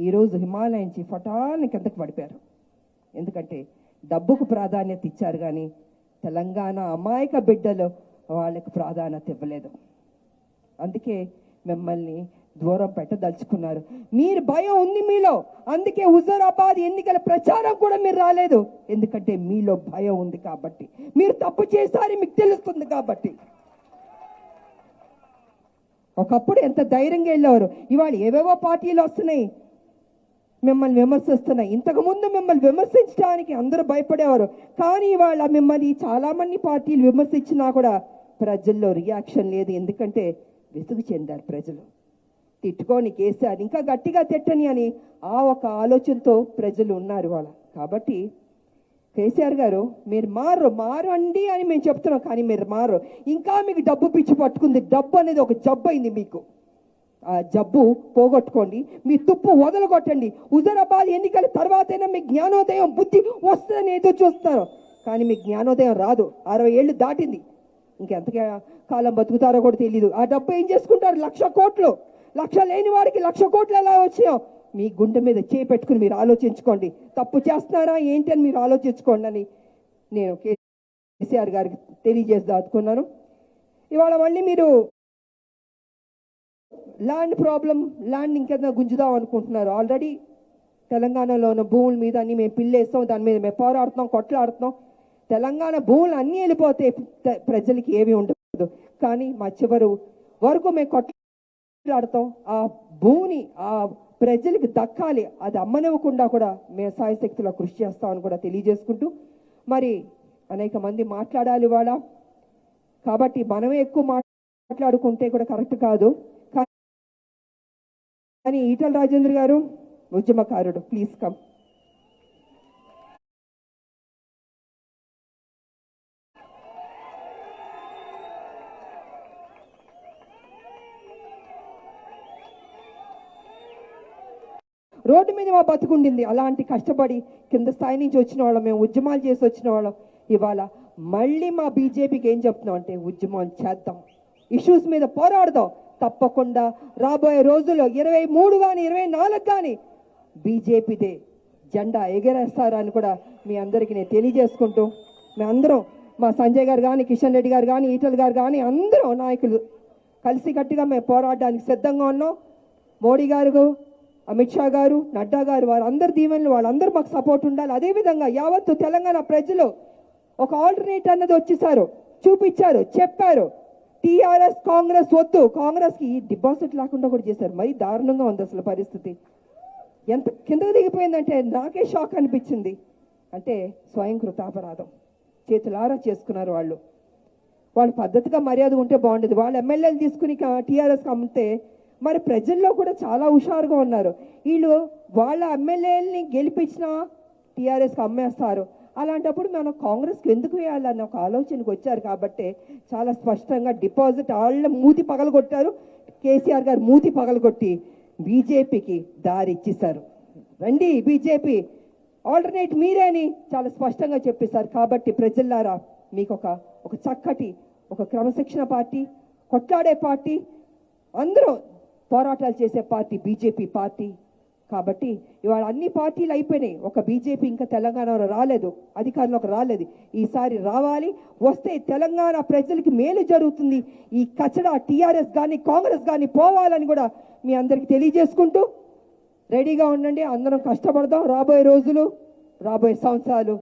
ఈరోజు హిమాలయ ఫటాన్ని కిందకు కిందకి పడిపోయారు. ఎందుకంటే డబ్బుకు ప్రాధాన్యత ఇచ్చారు కానీ తెలంగాణ అమాయక బిడ్డలు వాళ్ళకి ప్రాధాన్యత ఇవ్వలేదు. అందుకే మిమ్మల్ని దూరం పెట్టదలుచుకున్నారు. మీరు భయం ఉంది మీలో. అందుకే హుజూరాబాద్ ఎన్నికల ప్రచారం కూడా మీరు రాలేదు. ఎందుకంటే మీలో భయం ఉంది కాబట్టి. మీరు తప్పు చేశారని మీకు తెలుస్తుంది కాబట్టి. ఒకప్పుడు ఎంత ధైర్యంగా వెళ్ళేవారు. ఇవాళ ఏవేవో పార్టీలు వస్తున్నాయి. మిమ్మల్ని విమర్శిస్తున్నాయి ఇంతకు ముందు మిమ్మల్ని విమర్శించడానికి అందరూ భయపడేవారు. కానీ ఇవాళ మిమ్మల్ని చాలామంది పార్టీలు విమర్శించినా కూడా ప్రజల్లో రియాక్షన్ లేదు. ఎందుకంటే విసుగు చెందారు ప్రజలు. తిట్టుకొని కేసీఆర్ ఇంకా గట్టిగా తిట్టని అని ఆ ఒక ఆలోచనతో ప్రజలు ఉన్నారు వాళ్ళ కాబట్టి కేసీఆర్ గారు మీరు మారు మారండి అని మేము చెప్తున్నాం. కానీ మీరు మారు. ఇంకా మీకు డబ్బు పిచ్చి పట్టుకుంది. డబ్బు అనేది ఒక జబ్బు అయింది మీకు. జబ్బు పోగొట్టుకోండి. మీ తుప్పు వదలగొట్టండి. హుజరాబాద్ ఎన్నికల తర్వాతైనా మీ జ్ఞానోదయం బుద్ధి వస్తుందని ఏదో చూస్తారు కానీ మీ జ్ఞానోదయం రాదు. అరవై ఏళ్ళు దాటింది. ఇంకెంత కాలం బతుకుతారో కూడా తెలియదు ఆ డబ్బు ఏం చేసుకుంటారు? లక్ష కోట్లు. లక్ష లేని వాడికి లక్ష కోట్లు ఎలా వచ్చాయో? మీ గుండె మీద చేపెట్టుకుని మీరు ఆలోచించుకోండి. తప్పు చేస్తున్నారా? ఏంటి అని మీరు ఆలోచించుకోండి అని నేను కేసీఆర్ గారికి తెలియజేసి దాచుకున్నాను. ఇవాళ మళ్ళీ మీరు ల్యాండ్ ప్రాబ్లం ల్యాండ్ ఇంకేదైనా గుంజుదాం అనుకుంటున్నారు. ఆల్రెడీ తెలంగాణలో ఉన్న భూముల మీద అన్ని మేము పిల్లేస్తాం దాని మీద మేము పోరాడుతున్నాం కొట్లాడుతున్నాం. తెలంగాణ భూములు అన్నీ వెళ్ళిపోతే ప్రజలకి ఏమీ ఉండదు. కానీ మా చివరు వరకు మేము కొట్లాడతాం. ఆ భూమిని ఆ ప్రజలకు దక్కాలి. అది అమ్మనివ్వకుండా కూడా మేము సాయశక్తిలో కృషి చేస్తామని కూడా తెలియజేసుకుంటూ మరి అనేక మంది మాట్లాడాలి ఇవాళ. కాబట్టి మనమే ఎక్కువ మాట్లాడుకుంటే కూడా కరెక్ట్ కాదు. కానీ ఈటల రాజేంద్ర గారు ఉద్యమకారుడు. Please come. రోడ్డు మీద మా బతుకుండింది అలాంటి కష్టపడి కింద స్థాయి నుంచి వచ్చిన వాళ్ళం. మేము ఉద్యమాలు చేసి వచ్చిన వాళ్ళం. ఇవాళ మళ్ళీ మా బీజేపీకి ఏం చెప్తున్నాం అంటే ఉద్యమం చేద్దాం. ఇష్యూస్ మీద పోరాడదాం. తప్పకుండా రాబోయే రోజుల్లో ఇరవై మూడు కానీ ఇరవై నాలుగు కానీ బీజేపీదే జెండా ఎగరేస్తారని కూడా మీ అందరికీ నేను తెలియజేసుకుంటూ మీ అందరం మా సంజయ్ గారు కానీ కిషన్ రెడ్డి గారు కానీ ఈటల్ గారు కానీ అందరూ నాయకులు కలిసికట్టుగా మేము పోరాడడానికి సిద్ధంగా ఉన్నాం. మోడీ గారు అమిత్ షా గారు నడ్డా గారు వారందరి దీవెనలు వాళ్ళందరూ మాకు సపోర్ట్ ఉండాలి. అదేవిధంగా యావత్తు తెలంగాణ ప్రజలు ఒక ఆల్టర్నేట్ అన్నది వచ్చేసారు చూపించారు చెప్పారు. టీఆర్ఎస్ కాంగ్రెస్ వద్దు. కాంగ్రెస్కి డిపాజిట్ లేకుండా కూడా చేశారు. మరి దారుణంగా ఉంది అసలు పరిస్థితి. ఎంత కిందకు దిగిపోయిందంటే నాకే షాక్ అనిపించింది. అంటే స్వయం కృతాపరాధం చేతులారా చేసుకున్నారు వాళ్ళు. వాళ్ళు పద్ధతిగా మర్యాద ఉంటే బాగుండేది. వాళ్ళు ఎమ్మెల్యేలు తీసుకుని టీఆర్ఎస్కి అమ్మితే మరి ప్రజల్లో కూడా చాలా హుషారుగా ఉన్నారు. వీళ్ళు వాళ్ళ ఎమ్మెల్యేలని గెలిపించినా టీఆర్ఎస్కి అమ్మేస్తారు. అలాంటప్పుడు మనం కాంగ్రెస్కి ఎందుకు వేయాలన్న ఒక ఆలోచనకు వచ్చారు కాబట్టి చాలా స్పష్టంగా డిపాజిట్ వాళ్ళ మూతి పగలగొట్టారు. కేసీఆర్ గారు మూతి పగలగొట్టి బీజేపీకి దారి ఇచ్చేశారు రండి బీజేపీ ఆల్టర్నేట్ మీరే అని చాలా స్పష్టంగా చెప్పేశారు కాబట్టి ప్రజల్లారా మీకు ఒక ఒక చక్కటి ఒక క్రమశిక్షణ పార్టీ కొట్లాడే పార్టీ అందరూ పోరాటాలు చేసే పార్టీ బీజేపీ పార్టీ. కాబట్టి ఇవాళ అన్ని పార్టీలు అయిపోయినాయి. ఒక బీజేపీ ఇంకా తెలంగాణలో రాలేదు అధికారంలోకి రాలేదు. ఈసారి రావాలి వస్తే తెలంగాణ ప్రజలకి మేలు జరుగుతుంది. ఈ కచడా టీఆర్ఎస్ కానీ కాంగ్రెస్ కానీ పోవాలని కూడా మీ అందరికి తెలియజేసుకుంటూ రెడీగా ఉండండి. అందరం కష్టపడదాం రాబోయే రోజులు రాబోయే సంవత్సరాలు.